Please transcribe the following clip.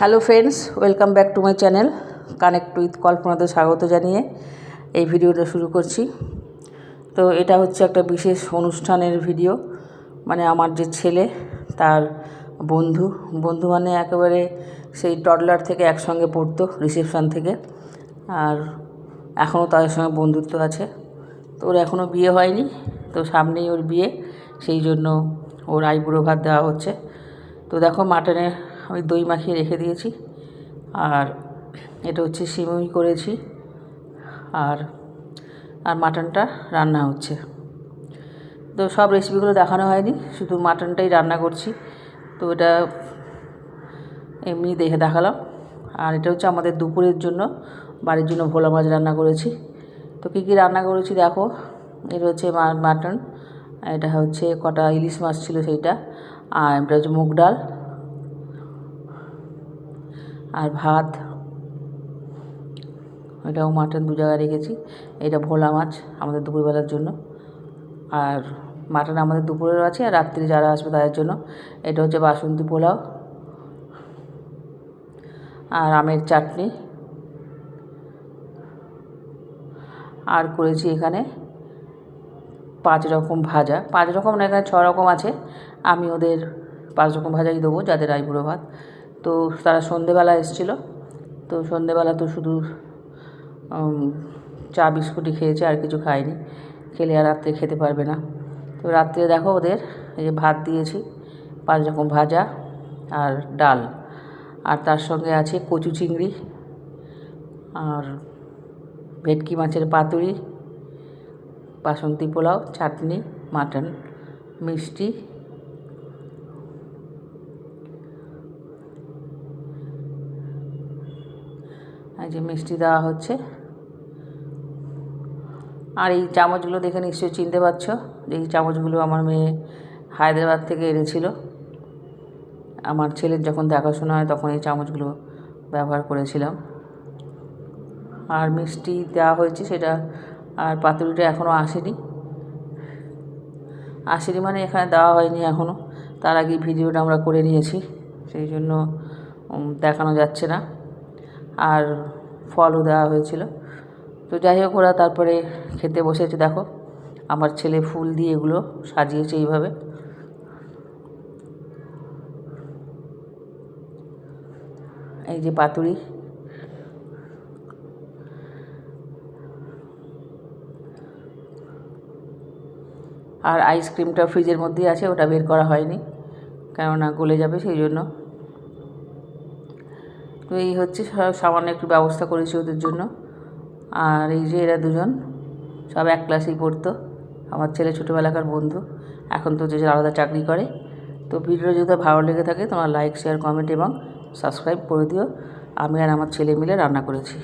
Hello friends welcome back to my channel connect with কল্পনাতে স্বাগত জানিয়ে এই ভিডিওটা শুরু করছি। তো এটা হচ্ছে একটা বিশেষ অনুষ্ঠানের ভিডিও। মানে আমার যে ছেলে, তার বন্ধু। বন্ধু মানে একেবারে সেই টডলার থেকে একসঙ্গে পড়তো রিসেপশান থেকে। আর এখনও তাদের সঙ্গে বন্ধুত্ব আছে। তো ওর এখনও বিয়ে হয়নি, তো সামনেই ওর বিয়ে। সেই জন্য ওর আইবুড়ো ভাত দেওয়া হচ্ছে। তো দেখো মাটনে আমি দই মাখিয়ে রেখে দিয়েছি। আর এটা হচ্ছে সিমুই করেছি। আর আর মাটনটা রান্না হচ্ছে। তো সব রেসিপিগুলো দেখানো হয়নি, শুধু মাটনটাই রান্না করছি। তো এটা এমনি দেখে দেখালাম। আর এটা হচ্ছে আমাদের দুপুরের জন্য, বাড়ির জন্য ভোলা মাছ রান্না করেছি। তো কী কী রান্না করেছি দেখো, এটা হচ্ছে মাটন, এটা হচ্ছে কটা ইলিশ মাছ ছিল সেইটা, আর এটা হচ্ছে মুগ ডাল। আর ভাত। এটাও মাটন দু জায়গায় রেখেছি। এটা ভোলা মাছ আমাদের দুপুরবেলার জন্য। আর মাটন আমাদের দুপুরেরও আছে আর রাত্রি যারা আসবে তাদের জন্য। এটা হচ্ছে বাসন্তী পোলাও আর আমের চাটনি। আর করেছি এখানে পাঁচ রকম ভাজা। পাঁচ রকম না, এখানে ছ রকম আছে। আমি ওদের পাঁচ রকম ভাজাই দেবো, যাদের আইবুড়ো ভাত। তো তারা সন্ধেবেলা এসেছিল। তো সন্ধেবেলা তো শুধু চা, বিস্কুটই খেয়েছে, আর কিছু খায়নি। খেলে আর রাত্রে খেতে পারবে না। তো রাত্রে দেখো ওদের, এই যে ভাত দিয়েছি, পাঁচ রকম ভাজা আর ডাল। আর তার সঙ্গে আছে কচু চিংড়ি আর ভেটকি মাছের পাতুরি, বাসন্তী পোলাও, চাটনি, মাটন, মিষ্টি এই যে মিষ্টি দেওয়া হচ্ছে। আর এই চামচগুলো দেখে নিশ্চয়ই চিনতে পারছ এই চামচগুলো আমার মেয়ে হায়দ্রাবাদ থেকে এনেছিল। আমার ছেলের যখন দেখাশোনা হয় তখন এই চামচগুলো ব্যবহার করেছিলাম। আর মিষ্টি দেওয়া হয়েছে সেটা আর পাতুরিটা এখনও আসেনি। আসেনি মানে এখানে দেওয়া হয়নি এখনও তার আগে ভিডিওটা আমরা করে নিয়েছি। সেই জন্য দেখানো যাচ্ছে না। আর ফলও দেওয়া হয়েছিল। তো যাই হোক, ওরা তারপরে খেতে বসেছে, দেখো। আমার ছেলে ফুল দিয়ে এগুলো সাজিয়েছে এইভাবে। এই যে পাতুরি। আর আইসক্রিমটা ফ্রিজের মধ্যেই আছে, ওটা বের করা হয়নি, কেননা গলে যাবে সেই জন্য। তো এই হচ্ছে সামান্য একটু ব্যবস্থা করেছি ওদের জন্য। আর এই যে এরা দুজন, সব এক ক্লাসেই পড়তো। আমার ছেলে ছোটোবেলাকার বন্ধু, এখন তো যে আলাদা চাকরি করে। তো ভিডিও যদি ভালো লেগে থাকে তোমার লাইক শেয়ার কমেন্ট এবং সাবস্ক্রাইব করে দিও। আমি আর আমার ছেলে মিলে রান্না করেছি।